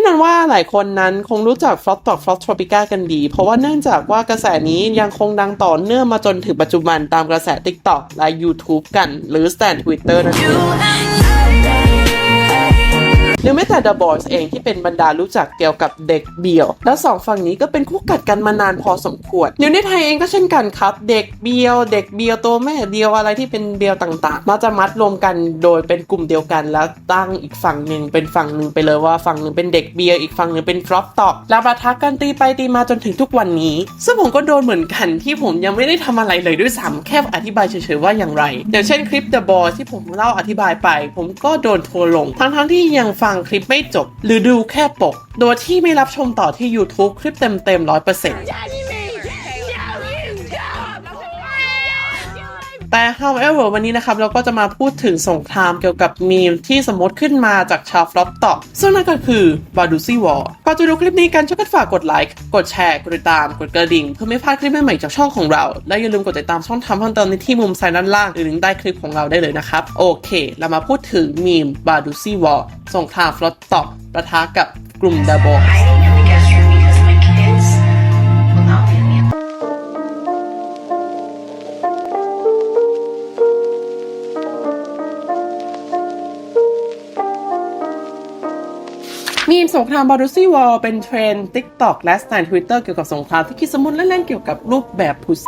แน่นอนว่าหลายคนนั้นคงรู้จักฟลอตต่อฟลอตทรอปิก้ากันดี เพราะว่าเนื่องจากว่ากระแสนี้ยังคงดังต่อเนื่องมาจนถึงปัจจุบันตามกระแส TikTok และ YouTube กัน หรือ Stan Twitter นั่นเอง หรือแม้แต่ The Boys เองที่เป็นบรรดารู้จักเกี่ยวกับเด็กเบียว แล้วสองฝั่งนี้ก็เป็นคู่กัดกันมานานพอสมควรเดี๋ยวในไทยเองก็เช่นกันครับ เด็กเบียว เด็กเบียวตัวแม่เดียวอะไรที่เป็นเบียวต่างๆมักจะมัดรวมกันโดยเป็นกลุ่มเดียวกัน แล้วตั้งอีกฝั่งหนึ่งเป็นฝั่งหนึ่งไปเลยว่าฝั่งหนึ่งเป็นเด็กเบียวอีกฝั่งหนึ่งเป็นฟลอปตอกแล้วประทักกันตีไปตีมาจนถึงทุกวันนี้ ซึ่งผมก็โดนเหมือนกันที่ผมยังไม่ได้ทำอะไรเลยด้วยซ้ำแค่อธิบายเฉยๆว่าอย่างไรอย่างเช่นคลิป The Boys ที่ผมเล่าอธิบายไป ผมก็โดนทัวลงทั้งๆที่ยังฟังังคลิปไม่จบ หรือดูแค่ปก โดยที่ไม่รับชมต่อที่ YouTube คลิปเต็มๆ100% แต่ however วันนี้นะครับเราก็จะมาพูดถึงสงครามเกี่ยวกับมีมที่สมมติขึ้นมาจากชาวฟลอปต่อกซึ่งนั่นก็คือบาดูซี่วอร์ก่อนจะดูคลิปนี้กันช่วยกันฝากกดไลค์กดแชร์ กดติดตาม กดกระดิ่ง เพื่อไม่พลาดคลิปใหม่ๆจากช่องของเรา และอย่าลืมกดติดตามช่องทางเพิ่มเติมในที่มุมซ้ายด้านล่างหรือลิงก์ใต้คลิปของเราได้เลยนะครับ โอเค เรามาพูดถึงมีมบาดูซี่วอร์สงครามฟลอปต่อกประทะกับกลุ่มดาบ hiding มีมสงครามบารูซี่วอลเป็นเทรนด์ทิกตอกและสไตล์ Twitter เกี่ยวกับสงครามที่คิดสมมุติเล่นๆเกี่ยวกับรูปแบบพุส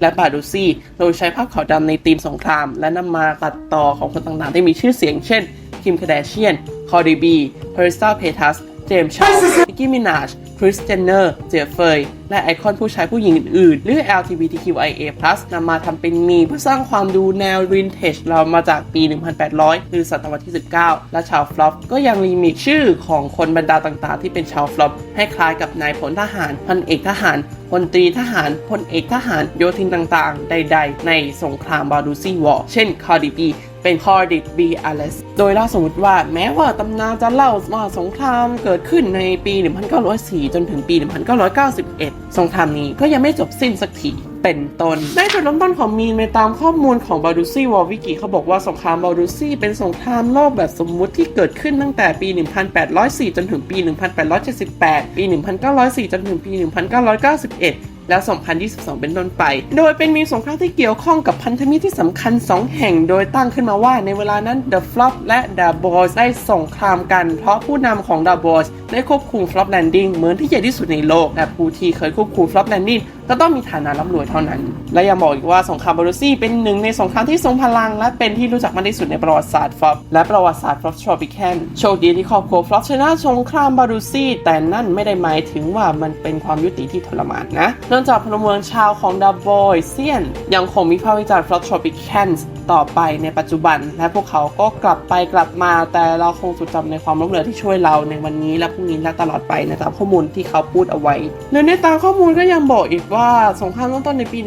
และบาดูซี่ โดยใช้ภาพขาวดำในธีมสงคราม และนำมาตัดต่อของคนต่างๆ ที่มีชื่อเสียงเช่น คิมคาเดเชียน คอร์ดีบี เพอริสตาเพทัส เจมส์ชาร์ลนิกกี้มินาช คริสเจนเนอร์เจฟเฟยและไอคอนผู้ชายผู้หญิงอื่นๆ หรือ LGBTQIA+ นำมาทำเป็นมีเพื่อสร้างความดูแนววินเทจเรามาจากปี 1800 หรือศตวรรษที่ 19 และชาวฟลอปก็ยังรีมิกชื่อของคนบรรดาต่างๆ ที่เป็นชาวฟลอปให้คล้ายกับนายพลทหารพันเอกทหารพลตรีทหารพลเอกทหารโยธินต่างๆ ใด ๆ ในสงครามบาดูซีวอร์เช่นคาร์ดิบีเป็นคอร์ดิบบีอาเลสโดยเล่าสมมติว่าแม้ว่าตำนานจะเล่าว่าสงครามเกิดขึ้นในปี 1904จนถึงปี 1991 สงครามนี้ก็ยังไม่จบสิ้นสักทีเป็นต้นได้จุดเริ่มต้นของมีนในตามข้อมูลของบารูซี่วอลวิกิเขาบอกว่าสงครามบารูซี่เป็นสงครามโลกแบบสมมุติที่เกิดขึ้นตั้งแต่ปี 1804 จนถึงปี 1878 ปี 1904 จนถึงปี 1991 และ 2022 เป็นต้นไป โดยเป็นมีสงครามที่เกี่ยวข้องกับพันธมิตรที่สำคัญ 2 แห่ง โดยตั้งขึ้นมาว่าในเวลานั้น The Flop และ The Boys ได้สงครามกัน เพราะผู้นำของ The Boys ได้ควบคุม Flop Landing เหมือนที่ใหญ่ที่สุดในโลกและผู้ที่เคยควบคุม Flop Landing ก็ต้องมีฐานะร่ำรวยเท่านั้น และยังบอกอีกว่าสงครามบารูซี่เป็นหนึ่งในสงครามที่ทรงพลัง และเป็นที่รู้จักมากที่สุดในประวัติศาสตร์ฟลอปและประวัติศาสตร์ฟลอปทรอปิแคนโชคดีที่ครอบครัวฟลอปชนะสงครามบารูซี่แต่นั่นไม่ได้หมายถึงว่ามันเป็นความยุติที่ทรมานนะนองจากพลเมืองชาวของดาบอยเซียน ยังคงมีภาควิจารณ์ฟลอปทรอปิแคนต่อไปในปัจจุบัน และพวกเขาก็กลับไปกลับมา แต่เราคงจดจำในความล้มเหลวที่ช่วยเราในวันนี้และพนี้และตลอดไปในตามข้อมูลที่เขาพูดเอาไว้โดยในตามข้อมูลก็ยังบอกอีกว่าสงครามเริ่มต้นในปี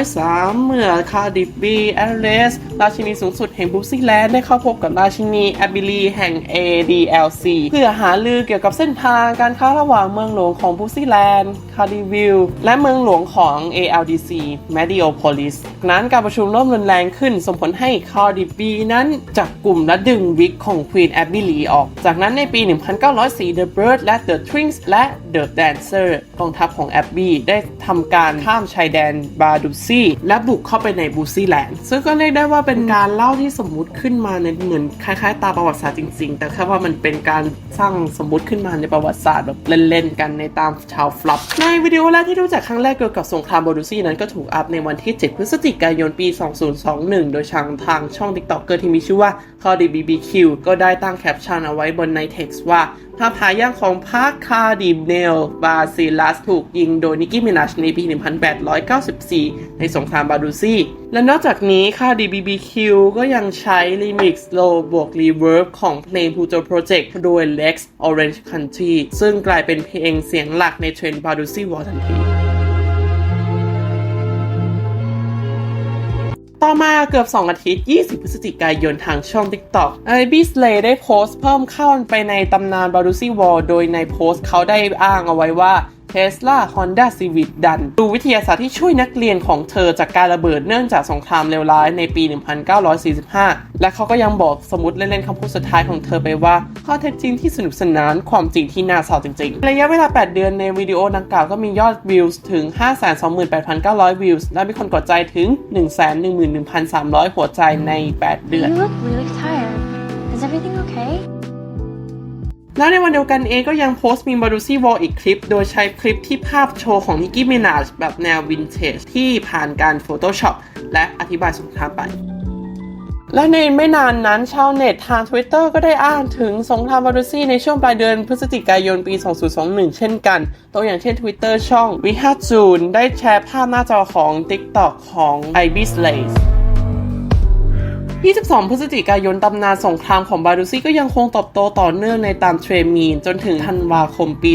1903 เมื่อคาร์ดิบีแอลเลสราชินีสูงสุดแห่งบรูซีแลนด์ได้เข้าพบกับราชินีแอบบิลีแห่ง ADLC เพื่อหาลือเกี่ยวกับเส้นทางการค้าระหว่างเมืองหลวงของบรูซีแลนด์คาร์ดิวิลและเมืองหลวงของ ALDC Mediopolis นั้นการประชุมริ่มรุนแรงขึ้นส่งผลให้คาร์ดิบีนั้นจับกลุ่มและดึงวิกของควีนแอบิลีออก จากนั้นในปี 1904 The Bird และ The Twins และ The Dancer กองทัพของแอบบี้ได้ทำการข้ามชายแดนบาดูซี่และบุกเข้าไปในบูซี่แลนด์ซึ่งก็เรียกได้ว่าเป็นการเล่าที่สมมุติขึ้นมาในเหมือนคล้ายๆ ตามประวัติศาสตร์จริง ๆ แต่แค่ว่ามันเป็นการสร้างสมมุติขึ้นมาในประวัติศาสตร์แบบเล่นๆกันในตามชาวฟลอปในวิดีโอแรกที่รู้จักครั้งแรกเกี่ยวกับสงครามบาดูซี่นั้นก็ถูกอัพในวันที่ 7 พฤศจิกายนปี 2021 โดยทางทางช่อง TikTok ที่มีชื่อว่า c a r d i BBQ ก็ได้ตั้งแคปชั่นเอาไว้บนใน text ว่าภาพหายากของพาร์คคาร์ดิเนลบาซิลัสถูกยิงโดยนิกกี้มินาชในปี 1894 ในสงครามบาดูซี่และนอกจากนี้คาร์ดิ BBQ ก็ยังใช้รีมิกซ์โลบวกรีเวิร์บของเพลง Pluto Project โดย Lex Orange Country ซึ่งกลายเป็นเพลงเสียงหลักในเทรนด์บาดูซี่วอลทันที อมาเกือบ 2 อาทิตย์ 20 พฤศจิกายนทางช่อง TikTok ไอบิสเลได้โพสต์เพิ่มเข้าไปในตำนานบารูซี่วอลโดยในโพสต์เขาได้อ้างเอาไว้ว่า Tesla Honda Civic ดันดูวิทยาศาสตร์ที่ช่วยนักเรียนของเธอจากการระเบิดเนื่องจากสงครามเลวร้ายในปี 1945 และเขาก็ยังบอกสมมติเล่นๆคำพูดสุดท้ายของเธอไปว่า ข้อเท็จจริงที่สนุกสนานความจริงที่น่าเศร้าจริง ๆ ระยะเวลา 8 เดือนในวิดีโอดังกล่าวก็มียอดวิวถึง 528,900 วิวและมีคนกดใจถึง 111,300 หัวใจใน 8 เดือน You look really tired. Is everything okay? แล้วในวันเดียวกันเองก็ยังโพสต์มีมาดูซี่วอลอีกคลิป โดยใช้คลิปที่ภาพโชว์ของนิกกี้มินาจแบบแนววินเทจที่ผ่านการ Photoshop และอธิบายสงครามไป และในไม่นานนั้นชาวเน็ตทาง Twitter ก็ได้อ้างถึงสงครามบารูซี่ในช่วงปลายเดือนพฤศจิกายนปี 2021 เช่นกันตัวอย่างเช่น Twitter ช่อง w i h a j u n ได้แชร์ภาพหน้าจอของ TikTok ของ i b i s l a y 22 พฤศจิกายนตำนานสงครามของบารูซี่ก็ยังคงตอบโตต่อเนื่องในตามเทรนด์มีน จนถึงธันวาคมปี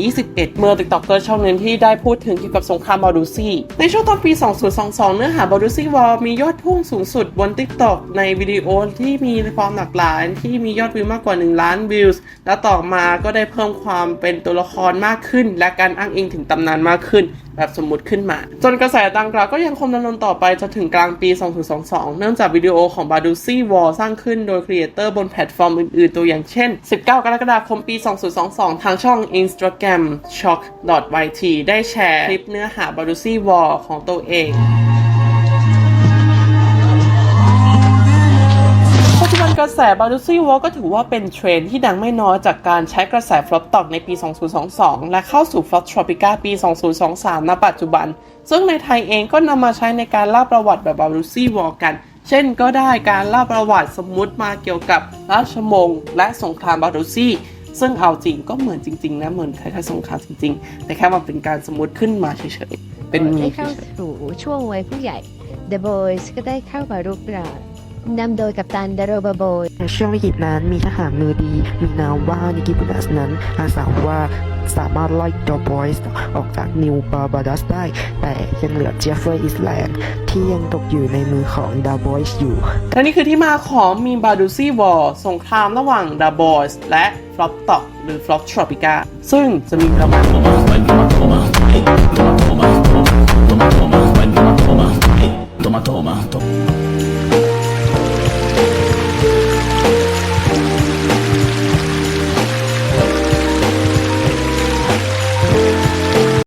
2021 เมื่อติ๊กต็อกเกอร์ช่องนึงที่ได้พูดถึงเกี่ยวกับสงครามบารูซี่ ในช่วงตอนปี 2022 เนื้อหาบารูซี่วอลมียอดพุ่งสูงสุดบน TikTok ในวิดีโอที่มีความหลากหลายที่มียอดวิวมากกว่า 1 ล้านวิวและต่อมาก็ได้เพิ่มความเป็นตัวละครมากขึ้น และการอ้างอิงถึงตำนานมากขึ้นแบบสมมุติขึ้นมา จนกระแสดังกล่าวก็ยังคงดำเนินต่อไปจนถึงกลางปี 2022 เนื่องจากวิดีโอของบาดูซี่วอลสร้างขึ้นโดยครีเอเตอร์บนแพลตฟอร์มอื่นๆ ตัวอย่างเช่น 19 กรกฎาคมปี 2022 ทางช่อง Instagram shock.yt ได้แชร์คลิปเนื้อหาบาดูซี่วอลของตัวเองปัจจุบันกระแสบารูซี่วอลก็ถือว่าเป็นเทรนที่ดังไม่น้อยจากการใช้กระแสฟลอปตอกในปี 2022 และเข้าสู่ฟลอปทรอปิก้าปี 2023 ณ ปัจจุบัน ซึ่งในไทยเองก็นำมาใช้ในการเล่าประวัติแบบบารูซี่วอลกัน เช่นก็ได้การเล่าประวัติสมมุติมาเกี่ยวกับราชมงศ์และสงครามบารูซี่ ซึ่งเอาจริงก็เหมือนจริง ๆ นะ เหมือนคล้ายๆสงครามจริง ๆ แต่แค่มาเป็นการสมมติขึ้นมาเฉยๆ เป็นมีได้เฉเข้ายๆ สู่ช่วงวัยผู้ใหญ่ The Boys ก็ได้เข้ามารุกราน นำโดยกัปตันเดโรบาโบยในช่วงวิกฤตนั้นมีทหารมือดี มีนามว่านิกิบุนัสนั้น อาสาว่าสามารถไล่ดอบอยส์ออกจากนิวบาบาดัสได้ แต่ยังเหลือเจฟเฟอร์อิสแลนด์ที่ยังตกอยู่ในมือของดาบอยส์อยู่ และนี่คือที่มาของมีบาดูซี่วอลสงครามระหว่างดาบอยส์และฟลอปต็อกหรือฟลอปทรอปิก้าซึ่งจะมีประมาณ Toma, toma, toma.